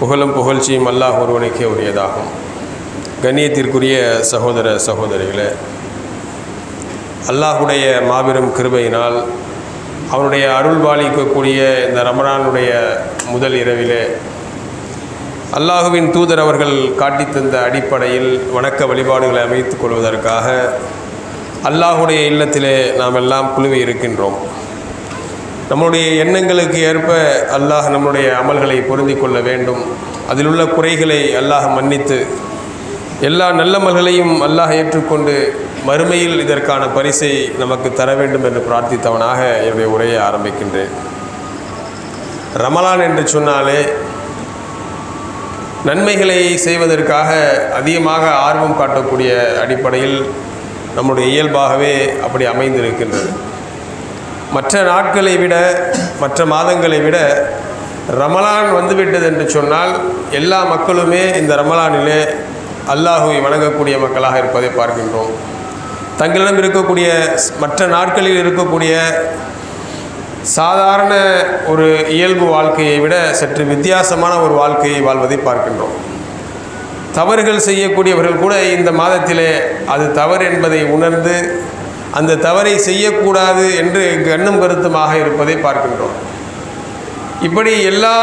புகழும் புகழ்ச்சியும் அல்லாஹ் ஒருவனுக்கே உரியதாகும். கண்ணியத்திற்குரிய சகோதர சகோதரிகளே அல்லாஹுடைய மாபெரும் கிருபையினால் அவனுடைய அருள் பாலிக்கக்கூடிய இந்த ரமணானுடைய முதல் இரவிலே அல்லாஹுவின் தூதர் அவர்கள் காட்டித் தந்த அடிப்படையில் வணக்க வழிபாடுகளை அமைத்துக் கொள்வதற்காக அல்லாஹுடைய இல்லத்திலே நாம் எல்லாம் குழுவி இருக்கின்றோம். நம்முடைய எண்ணங்களுக்கு ஏற்ப அல்லாஹ் நம்முடைய அமல்களை பொருந்தி கொள்ள வேண்டும். அதில் உள்ள குறைகளை அல்லாஹ் மன்னித்து எல்லா நல்லமல்களையும் அல்லாஹ் ஏற்றுக்கொண்டு மறுமையில் இதற்கான பரிசை நமக்கு தர வேண்டும் என்று பிரார்த்தித்தவனாக என்னுடைய உரையை ஆரம்பிக்கின்றேன். ரமலான் என்று சொன்னாலே நன்மைகளை செய்வதற்காக அதிகமாக ஆர்வம் காட்டக்கூடிய அடிப்படையில் நம்முடைய இயல்பாகவே அப்படி அமைந்திருக்கின்றது. மற்ற நாட்களை விட மற்ற மாதங்களை விட ரமலான் வந்துவிட்டது என்று சொன்னால் எல்லா மக்களுமே இந்த ரமலானிலே அல்லாஹுவை வணங்கக்கூடிய மக்களாக இருப்பதை பார்க்கின்றோம். தங்களிடம் இருக்கக்கூடிய மற்ற நாட்களில் இருக்கக்கூடிய சாதாரண ஒரு இயல்பு வாழ்க்கையை விட சற்று வித்தியாசமான ஒரு வாழ்க்கையை வாழ்வதை பார்க்கின்றோம். தவறுகள் செய்யக்கூடியவர்கள் கூட இந்த மாதத்திலே அது தவறு என்பதை உணர்ந்து அந்த தவறை செய்யக்கூடாது என்று கண்ணும் கருத்துமாக இருப்பதை பார்க்கின்றோம். இப்படி எல்லா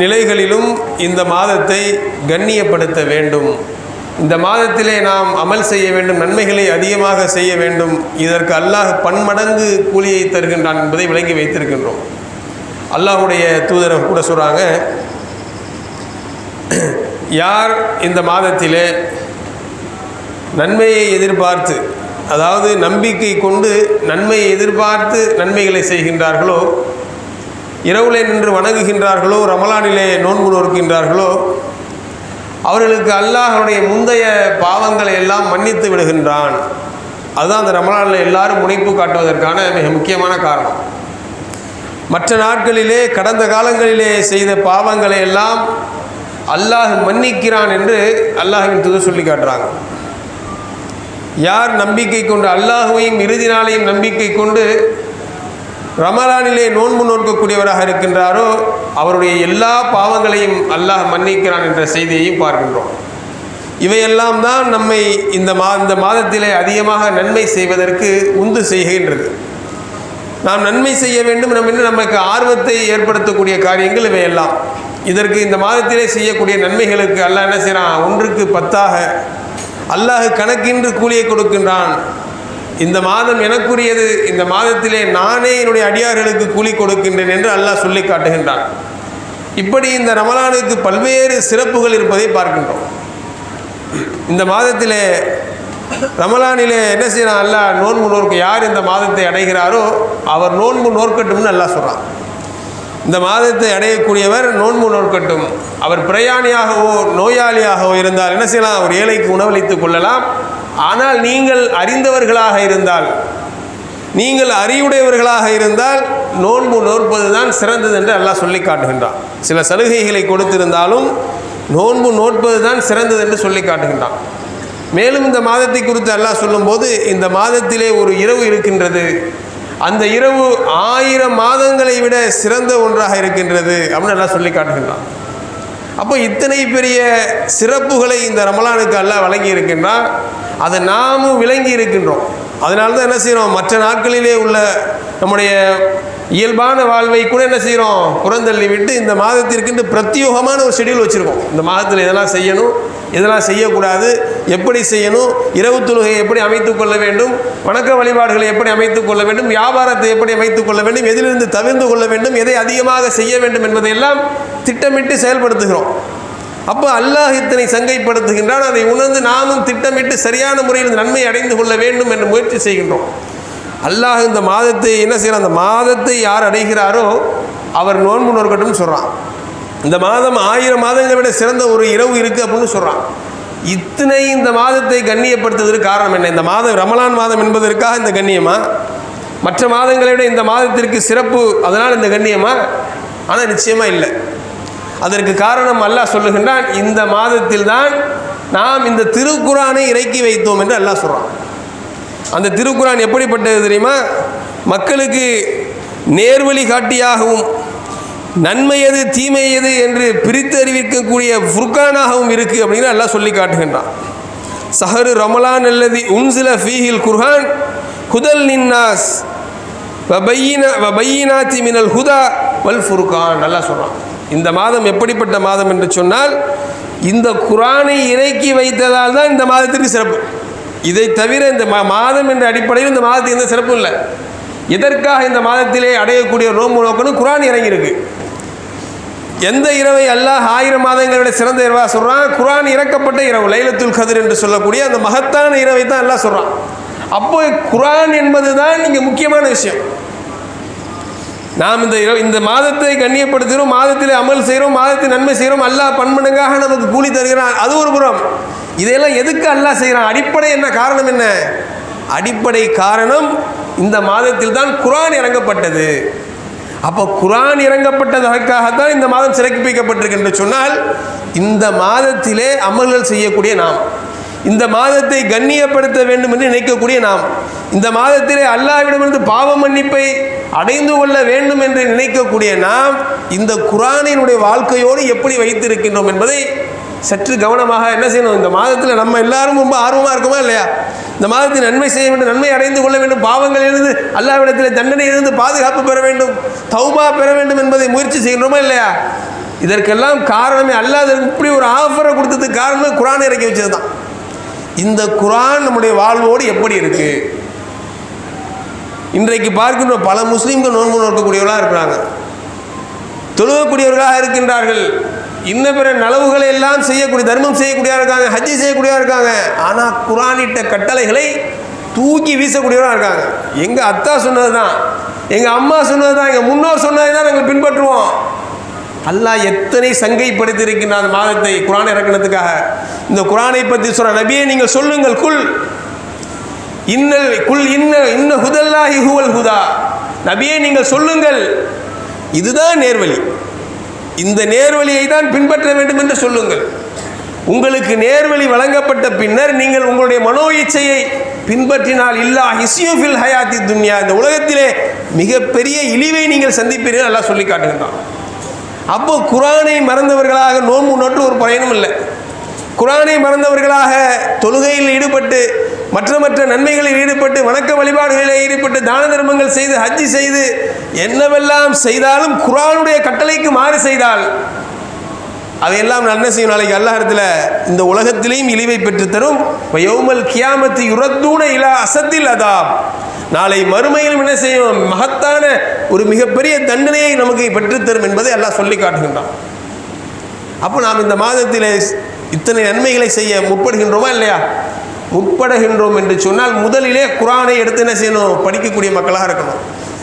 நிலைகளிலும் இந்த மாதத்தை கண்ணியப்படுத்த வேண்டும். இந்த மாதத்திலே நாம் அமல் செய்ய வேண்டும் நன்மைகளை அதிகமாக செய்ய வேண்டும். இதற்கு அல்லாஹ் பன்மடங்கு கூலியை தருகின்றான் என்பதை விளங்கி வைத்திருக்கின்றோம். அல்லாஹுடைய தூதர் கூட சொல்கிறாங்க யார் இந்த மாதத்திலே நன்மையை எதிர்பார்த்து அதாவது நம்பிக்கை கொண்டு நன்மையை எதிர்பார்த்து நன்மைகளை செய்கின்றார்களோ இரவுலே நின்று வணங்குகின்றார்களோ ரமலானிலே நோன்பு நோக்கின்றார்களோ அவர்களுக்கு அல்லாஹனுடைய முந்தைய பாவங்களை எல்லாம் மன்னித்து விடுகின்றான். அதுதான் அந்த ரமலானில் எல்லாரும் முனைப்பு காட்டுவதற்கான மிக முக்கியமான காரணம். மற்ற நாட்களிலே கடந்த காலங்களிலே செய்த பாவங்களை எல்லாம் அல்லாஹ் மன்னிக்கிறான் என்று அல்லாஹின் துது சொல்லி காட்டுறாங்க. யார் நம்பிக்கை கொண்டு அல்லாஹுவையும் இறுதி நாளையும் நம்பிக்கை கொண்டு ரமலானிலே நோன்பு நோக்கக்கூடியவராக இருக்கின்றாரோ அவருடைய எல்லா பாவங்களையும் அல்லாஹ் மன்னிக்கிறான் என்ற செய்தியையும் பார்க்கின்றோம். இவையெல்லாம் தான் நம்மை இந்த மா இந்த மாதத்திலே அதிகமாக நன்மை செய்வதற்கு உந்து செய்கின்றது. நாம் நன்மை செய்ய வேண்டும் நம்ம இன்னும் நமக்கு ஆர்வத்தை ஏற்படுத்தக்கூடிய காரியங்கள் இவையெல்லாம். இதற்கு இந்த மாதத்திலே செய்யக்கூடிய நன்மைகளுக்கு அல்லாஹ் என்ன செய்கிறான் ஒன்றுக்கு பத்தாக அல்லாஹ் கணக்கின்று கூலியை கொடுக்கின்றான். இந்த மாதம் எனக்குரியது இந்த மாதத்திலே நானே என்னுடைய அடியார்களுக்கு கூலி கொடுக்கின்றேன் என்று அல்லாஹ் சொல்லி காட்டுகின்றான். இப்படி இந்த ரமலானுக்கு பல்வேறு சிறப்புகள் இருப்பதை பார்க்கின்றோம். இந்த மாதத்திலே ரமலானிலே என்ன செய்யணும் அல்லாஹ் நோன்பு நோர்க்கு யார் இந்த மாதத்தை அடைகிறாரோ அவர் நோன்பு நோற்கட்டும்னு நல்லா சொல்கிறான் இந்த மாதத்தை அடையக்கூடியவர் நோன்பு நோற்கட்டும் அவர் பிரயாணியாகவோ நோயாளியாகவோ இருந்தால் என்ன செய்யலாம்? ஒரு ஏழைக்கு உணவளித்துக் கொள்ளலாம். ஆனால் நீங்கள் அறிந்தவர்களாக இருந்தால் நீங்கள் அறிவுடையவர்களாக இருந்தால் நோன்பு நோற்பது தான் சிறந்தது என்று அல்லாஹ் சொல்லி காட்டுகின்றான். சில சலுகைகளை கொடுத்திருந்தாலும் நோன்பு நோற்பது தான் சிறந்தது என்று சொல்லி காட்டுகின்றான். மேலும் இந்த மாதத்தை குறித்து அல்லாஹ் சொல்லும்போது இந்த மாதத்திலே ஒரு இரவு இருக்கின்றது. அந்த இரவு ஆயிரம் மாதங்களை விட சிறந்த ஒன்றாக இருக்கின்றது அப்படின்னு எல்லாம் சொல்லி காட்டுகின்றான். அப்போ இத்தனை பெரிய சிறப்புகளை இந்த ரமலானுக்கு அல்லாஹ் வழங்கி இருக்கின்றான் அதை நாமும் விளங்கி இருக்கின்றோம். அதனால தான் என்ன செய்கிறோம் மற்ற நாட்களிலே உள்ள நம்முடைய இயல்பான வாழ்வை கூட என்ன செய்கிறோம் புறந்தள்ளி விட்டு இந்த மாதத்திற்குன்னு பிரத்யோகமான ஒரு ஷெடியூல் வச்சுருக்கோம். இந்த மாதத்தில் இதெல்லாம் செய்யணும். இதெல்லாம் செய்யக்கூடாது. எப்படி செய்யணும்? இரவு தொழுகையை எப்படி அமைத்துக் கொள்ள வேண்டும்? வணக்க வழிபாடுகளை எப்படி அமைத்துக் கொள்ள வேண்டும்? வியாபாரத்தை எப்படி அமைத்துக் கொள்ள வேண்டும்? எதிலிருந்து தவிர்ந்து கொள்ள வேண்டும்? எதை அதிகமாக செய்ய வேண்டும் என்பதையெல்லாம் திட்டமிட்டு செயல்படுத்துகிறோம். அப்போ அல்லாஹ் இத்தனை சங்கைப்படுத்துகின்றான். அதை உணர்ந்து நாமும் திட்டமிட்டு சரியான முறையில் நன்மை அடைந்து கொள்ள வேண்டும் என்று முயற்சி செய்கின்றோம். அல்லாஹ் இந்த மாதத்தை என்ன செய்யறான் அந்த மாதத்தை யார் அடைகிறாரோ அவர் நோன்பு நோக்கட்டும் சொல்கிறான் இந்த மாதம் ஆயிரம் மாதங்களை விட சிறந்த ஒரு இரவு இருக்குது அப்படின்னு சொல்கிறான் இத்தனை இந்த மாதத்தை கண்ணியப்படுத்துவதற்கு காரணம் என்ன? இந்த மாதம் ரமலான் மாதம் என்பதற்காக இந்த கண்ணியமா? மற்ற மாதங்களை விட இந்த மாதத்திற்கு சிறப்பு அதனால் இந்த கண்ணியமா? ஆனால் நிச்சயமாக இல்லை. அதற்கு காரணம் அல்லாஹ் சொல்லுகின்றான் இந்த மாதத்தில் தான் நாம் இந்த திருக்குறானை இறக்கி வைத்தோம் என்று அல்லாஹ் சொல்கிறான் அந்த திருக்குறான் எப்படிப்பட்டது தெரியுமா? மக்களுக்கு நேர்வழி காட்டியாகவும் நன்மை எது தீமை எது என்று பிரித்து அறிவிக்கக்கூடிய ஃபுர்கானாகவும் இருக்குது அப்படின்னு எல்லாம் சொல்லி காட்டுகின்றான். சஹரு ரமலான் அல்லது உன்சில ஃபீஹில் குர்ஹான் ஹுதல் நின்னாஸ் வபையின வபையினாத்தி மினல் ஹுதா வல் ஃபுர்கான் நல்லா சொல்கிறான் இந்த மாதம் எப்படிப்பட்ட மாதம் என்று சொன்னால் இந்த குரானை இறக்கி வைத்ததால் தான் இந்த மாதத்திற்கு சிறப்பு. இதை தவிர இந்த மா- மாதம் என்ற அடிப்படையில் இந்த மாதத்துக்கு எந்த சிறப்பும் இல்லை. எதற்காக இந்த மாதத்திலே அடையக்கூடிய ரோம் நோக்கணும் குரான் இறங்கியிருக்கு. எந்த இரவை அல்லாஹ் ஆயிரம் மாதங்களை விட சிறந்த இரவா சொல்கிறான் குரான் இறக்கப்பட்ட இரவு லைலத்துல் கதிர் என்று சொல்லக்கூடிய அந்த மகத்தான இரவை தான் எல்லாம் சொல்கிறான் அப்போ குரான் என்பது தான் இங்கே முக்கியமான விஷயம். நாம் இந்த இரவு இந்த மாதத்தை கண்ணியப்படுத்துகிறோம் மாதத்தில் அமல் செய்கிறோம் மாதத்தில் நன்மை செய்கிறோம் அல்லாஹ் பன்மடங்காக நமக்கு கூலி தருகிறான். அது ஒரு புறம். இதையெல்லாம் எதுக்கு அல்லாஹ் செய்கிறான்? அடிப்படை என்ன காரணம் என்ன? அடிப்படை காரணம் இந்த மாதத்தில் தான் குரான் இறங்கப்பட்டது. அப்போ குரான் இறங்கப்பட்டதற்காகத்தான் இந்த மாதம் சிறப்பிக்கப்பட்டிருக்கு என்று சொன்னால் இந்த மாதத்திலே அமல்கள் செய்யக்கூடிய நாம். இந்த மாதத்தை கண்ணியப்படுத்த வேண்டும் என்று நினைக்கக்கூடிய நாம். இந்த மாதத்திலே அல்லாவிடமிருந்து பாவ மன்னிப்பை அடைந்து கொள்ள வேண்டும் என்று நினைக்கக்கூடிய நாம் இந்த குரானினுடைய வாழ்க்கையோடு எப்படி வைத்திருக்கின்றோம் என்பதை சற்று கவனமாக என்ன செய்யணும்? இந்த மாதத்தில் நம்ம எல்லாரும் ரொம்ப ஆர்வமாக இருக்குமா இல்லையா? இந்த மாதத்தில் நன்மை செய்ய வேண்டும் நன்மை அடைந்து கொள்ள வேண்டும் பாவங்களிலிருந்து அல்லாவிடத்தில் தண்டனையிலிருந்து பாதுகாப்பு பெற வேண்டும் தௌபா பெற வேண்டும் என்பதை முயற்சி செய்யணுமா இல்லையா? இதற்கெல்லாம் காரணமே அல்லாத இப்படி ஒரு ஆஃபரை கொடுத்ததுக்கு காரணமே குரானை இறக்கி வச்சது தான் இந்த குரான் நம்முடைய வாழ்வோடு எப்படி இருக்கு? இன்றைக்கு பார்க்கின்ற பல முஸ்லீம்கள் நோன்பு நோக்கக்கூடியவர்களாக இருக்கிறாங்க. தொழுகக்கூடியவர்களாக இருக்கின்றார்கள். இன்ன பிற நலவுகளை எல்லாம் செய்யக்கூடிய தர்மம் செய்யக்கூடியவா இருக்காங்க ஹஜ்ஜி செய்யக்கூடியவா இருக்காங்க ஆனால் குரானிட்ட கட்டளைகளை தூக்கி வீசக்கூடியவராக இருக்காங்க. எங்கள் அத்தா சொன்னது தான் எங்கள் அம்மா சொன்னது தான் எங்கள் முன்னோர் சொன்னது தான் நாங்கள் பின்பற்றுவோம். அல்லாஹ் எத்தனை சங்கைப்படுத்தியிருக்கின்ற அந்த மாதத்தை குரான் இறக்கினதுக்காக. இந்த குரானை பற்றி சொல்கிற நபியை நீங்கள் சொல்லுங்கள். குல் இன்னல் குல் இன்ன இன்ன ஹுதல்லாஹி ஹுவல் ஹுதா. நபியை நீங்கள் சொல்லுங்கள். இதுதான் நேர்வழி. இந்த நேர்வழியை தான் பின்பற்ற வேண்டும் என்று சொல்லுங்கள். உங்களுக்கு நேர்வழி வழங்கப்பட்ட பின்னர் நீங்கள் உங்களுடைய மனோ இச்சையை பின்பற்றினால் இல்லா ஹிஸ்யூஃபில் ஹயாத்தி துன்யா. இந்த உலகத்திலே மிகப்பெரிய இழிவை நீங்கள் சந்திப்பீர்கள். நல்லா சொல்லி காட்டுகின்றான். அப்போ குரானை மறந்தவர்களாக நோன்பு நோட்டு ஒரு பயனும் இல்லை. குரானை மறந்தவர்களாக தொழுகையில் ஈடுபட்டு மற்ற மற்ற நன்மைகளில் ஈடுபட்டு வணக்க வழிபாடுகளில் ஈடுபட்டு தான தர்மங்கள் செய்து ஹஜ்ஜி செய்து என்னவெல்லாம் செய்தாலும் குரானுடைய கட்டளைக்கு மாறு செய்தால் அவையெல்லாம் நன்மை என்ன செய்யும்? நாளைக்கு அல்லாஹத்தில் இந்த உலகத்திலேயும் இழிவை பெற்றுத்தரும் யோமல் கியாமத்து யுரத்தூன இலா அசத்தில் அதாப். நாளை மறுமையில் என்ன செய்யும்? மகத்தான ஒரு மிகப்பெரிய தண்டனையை நமக்கு பெற்றுத்தரும் என்பதை எல்லாம் சொல்லி காட்டுகின்றான். அப்போ நாம் இந்த மாதத்தில் இத்தனை நன்மைகளை செய்ய முற்படுகின்றோமா இல்லையா? முற்படுகின்றோம் என்று சொன்னால் முதலிலே குரானை எடுத்து என்ன செய்யணும்? படிக்கக்கூடிய மக்களாக இருக்கணும்.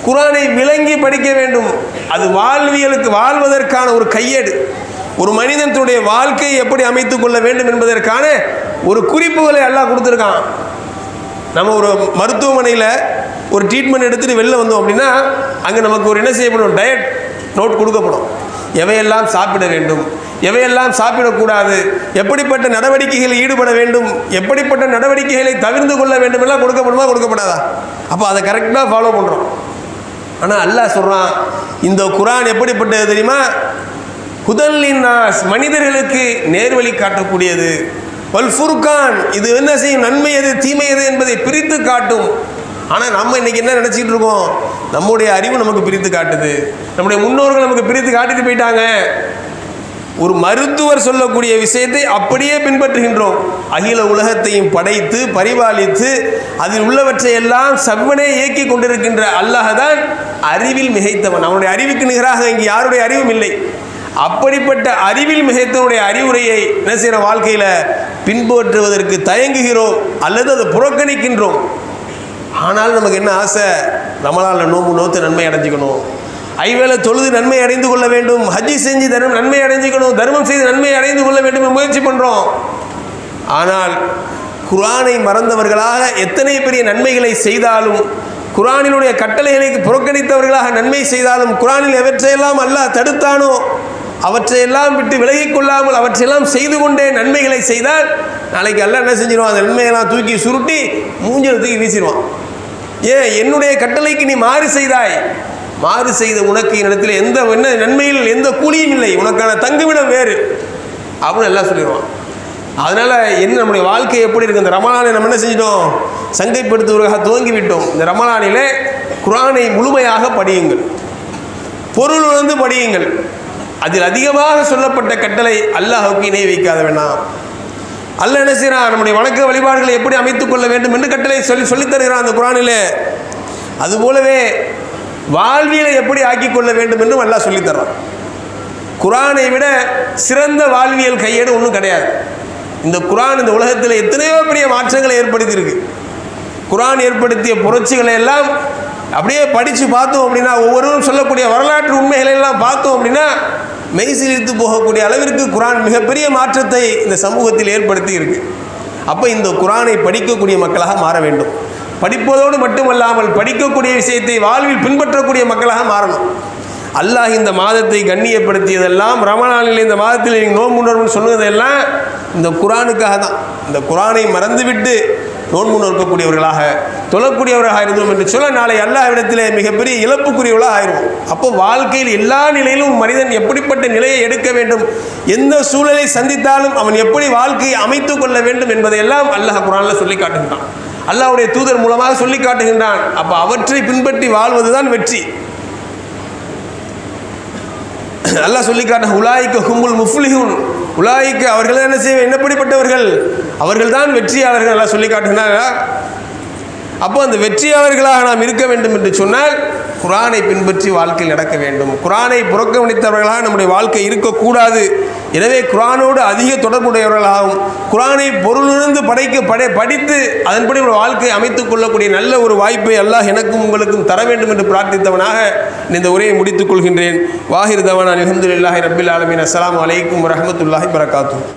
குரானை விளங்கி படிக்க வேண்டும். அது வாழ்வியலுக்கு வாழ்வதற்கான ஒரு கையேடு. ஒரு மனிதனுடைய வாழ்க்கையை எப்படி அமைத்துக் கொள்ள வேண்டும் என்பதற்கான ஒரு குறிப்புகளை எல்லாம் கொடுத்துருக்கான். நம்ம ஒரு மருத்துவமனையில் ஒரு ட்ரீட்மெண்ட் எடுத்துகிட்டு வெளில வந்தோம் அப்படின்னா அங்கே நமக்கு ஒரு என்ன செய்யப்படும்? டயட் நோட் கொடுக்கப்படும். எவையெல்லாம் சாப்பிட வேண்டும்? எவையெல்லாம் சாப்பிடக்கூடாது? எப்படிப்பட்ட நடவடிக்கைகளில் ஈடுபட வேண்டும்? எப்படிப்பட்ட நடவடிக்கைகளை தவிர்த்து கொள்ள வேண்டும் எல்லாம் கொடுக்கப்படுமா கொடுக்கப்படாதா? அப்போ அதை கரெக்டாக ஃபாலோ பண்ணுறோம் ஆனால் அல்லாஹ் சொல்கிறான் இந்த குரான் எப்படிப்பட்டது தெரியுமா? ஹுதல்லின் நாஸ் மனிதர்களுக்கு நேர்வழி காட்டக்கூடியது. வல் ஃபுர்கான் இது என்ன செய்யும்? நன்மை எது தீமை எது என்பதை பிரித்து காட்டும். ஆனால் நம்ம இன்றைக்கி என்ன நினச்சிட்டு இருக்கோம்? நம்முடைய அறிவு நமக்கு பிரித்து காட்டுது. நம்முடைய முன்னோர்கள் நமக்கு பிரித்து காட்டிட்டு போயிட்டாங்க. ஒரு மருத்துவர் சொல்லக்கூடிய விஷயத்தை அப்படியே பின்பற்றுகின்றோம். அகில உலகத்தையும் படைத்து பரிபாலித்து அதில் உள்ளவற்றை எல்லாம் செவ்வனே இயக்கி கொண்டிருக்கின்ற அல்லாஹ் அறிவில் மிகைத்தவன். அவனுடைய அறிவுக்கு நிகராக இங்கு யாருடைய அறிவும் இல்லை. அப்படிப்பட்ட அறிவில் மிகைத்தவனுடைய அறிவுரையை என்ன செய்கிற வாழ்க்கையில் பின்பற்றுவதற்கு தயங்குகிறோம் அல்லது அதை புறக்கணிக்கின்றோம். ஆனால் நமக்கு என்ன ஆசை? நம்மளால் நோம்பு நோத்து நன்மை அடைஞ்சிக்கணும். ஐவேளை தொழுது நன்மை அடைந்து கொள்ள வேண்டும் ஹஜ்ஜி செஞ்சு தர்மம் நன்மை அடைஞ்சிக்கணும் தர்மம் செய்து நன்மை அடைந்து கொள்ள வேண்டும் முயற்சி பண்ணுறோம் ஆனால் குரானை மறந்தவர்களாக எத்தனை பெரிய நன்மைகளை செய்தாலும் குரானினுடைய கட்டளைகளை புறக்கணித்தவர்களாக நன்மை செய்தாலும் குரானில் எவற்றையெல்லாம் அல்லாஹ் தடுத்தானோ அவற்றையெல்லாம் விட்டு விலகிக் கொள்ளாமல் அவற்றையெல்லாம் செய்து கொண்டே நன்மைகளை செய்தால் நாளைக்கு அல்லாஹ் என்ன செஞ்சிருவான்? அந்த நன்மையெல்லாம் தூக்கி சுருட்டி மூஞ்சல் தூக்கி வீசிடுவான் ஏன் என்னுடைய கட்டளைக்கு நீ மாறு செய்தாய். மாறு செய்த உனக்கு என்னிடத்தில் எந்த என்ன நன்மையில் எந்த கூலியும் இல்லை. உனக்கான தங்குமிடம் வேறு. அப்படின்னு எல்லாம் சொல்லிடுவான். அதனால் என்ன நம்முடைய வாழ்க்கை எப்படி இருக்குது இந்த ரமலானை நம்ம என்ன செஞ்சிட்டோம்? சங்கைப்படுத்துவதாக துவங்கிவிட்டோம். இந்த ரமலானிலே குரானை முழுமையாக படியுங்கள். பொருள் உணர்ந்து படியுங்கள். அதில் அதிகமாக சொல்லப்பட்ட கட்டளை அல்லாஹுக்கு இணை வைக்காத வேணாம் அல்லாஹ் என்ன செய்கிறான் நம்முடைய வணக்க வழிபாடுகளை எப்படி அமைத்துக் கொள்ள வேண்டும் என்று கட்டளை சொல்லி சொல்லித் தருகிறான் அந்த குரானிலே. அதுபோலவே வாழ்வியலை எப்படி ஆக்கிக்கொள்ள வேண்டும் என்றும் நல்லா சொல்லித்தர்றான். குரானை விட சிறந்த வாழ்வியல் கையேடு ஒன்றும் கிடையாது. இந்த குரான் இந்த உலகத்தில் எத்தனையோ பெரிய மாற்றங்களை ஏற்படுத்தியிருக்கு. குரான் ஏற்படுத்திய புரட்சிகளை எல்லாம் அப்படியே படித்து பார்த்தோம் அப்படின்னா ஒவ்வொருவரும் சொல்லக்கூடிய வரலாற்று உண்மைகளை எல்லாம் பார்த்தோம் அப்படின்னா மெய்சிலித்து போகக்கூடிய அளவிற்கு குரான் மிகப்பெரிய மாற்றத்தை இந்த சமூகத்தில் ஏற்படுத்தி இருக்கு அப்போ இந்த குரானை படிக்கக்கூடிய மக்களாக மாற வேண்டும். படிப்பதோடு மட்டுமல்லாமல் படிக்கக்கூடிய விஷயத்தை வாழ்வில் பின்பற்றக்கூடிய மக்களாக மாறணும். அல்லாஹ் இந்த மாதத்தை கண்ணியப்படுத்தியதெல்லாம் ரமணானில் இந்த மாதத்தில் நீங்கள் நோன்பு நோன்புன்னு சொன்னதெல்லாம் இந்த குரானுக்காக தான். இந்த குரானை மறந்துவிட்டு நோன்பு நோக்கக்கூடியவர்களாக தொழக்கூடியவர்களாக இருந்தோம் என்று சொல்ல நாளை அல்லாஹ்விடத்திலே மிகப்பெரிய இழப்புக்குரியவர்களாக ஆயிடுவோம். அப்போ வாழ்க்கையில் எல்லா நிலையிலும் மனிதன் எப்படிப்பட்ட நிலையை எடுக்க வேண்டும் எந்த சூழலை சந்தித்தாலும் அவன் எப்படி வாழ்க்கையை அமைத்து கொள்ள வேண்டும் என்பதையெல்லாம் அல்லாஹ் குரானில் சொல்லி காட்டுகிறான் அல்லாவுடைய தூதர் மூலமாக சொல்லி காட்டுகின்றான். அப்போ அவற்றை பின்பற்றி வாழ்வதுதான் வெற்றி. அல்லாஹ் சொல்லி காட்ட உலாய்க்க ஹும்புல் முஃப்லிஹூன். உலாய்க்க அவர்கள் என்ன செய்ய என்னப்படிப்பட்டவர்கள் அவர்கள் தான் வெற்றியாளர்கள் எல்லாம் சொல்லி காட்டுகிறாரா அப்போ அந்த வெற்றியாளர்களாக நாம் இருக்க வேண்டும் என்று சொன்னால் குரானை பின்பற்றி வாழ்க்கையில் நடக்க வேண்டும். குரானை புறக்கணித்தவர்களாக நம்முடைய வாழ்க்கை இருக்கக்கூடாது. எனவே குரானோடு அதிக தொடர்புடையவர்களாகவும் குரானை பொருளிருந்து படைக்க படை படித்து அதன்படி ஒரு வாழ்க்கையை அமைத்துக் கொள்ளக்கூடிய நல்ல ஒரு வாய்ப்பை அல்லாஹ் எனக்கும் உங்களுக்கும் தர வேண்டும் என்று பிரார்த்தித்தவனாக இந்த உரையை முடித்துக் கொள்கின்றேன். வாஹிர் தவான் அலமதுல்லாஹி ரபில் ஆலமின். அஸ்லாம் வலைக்கம் வரமத்துல்லாஹி வரகாத்தூ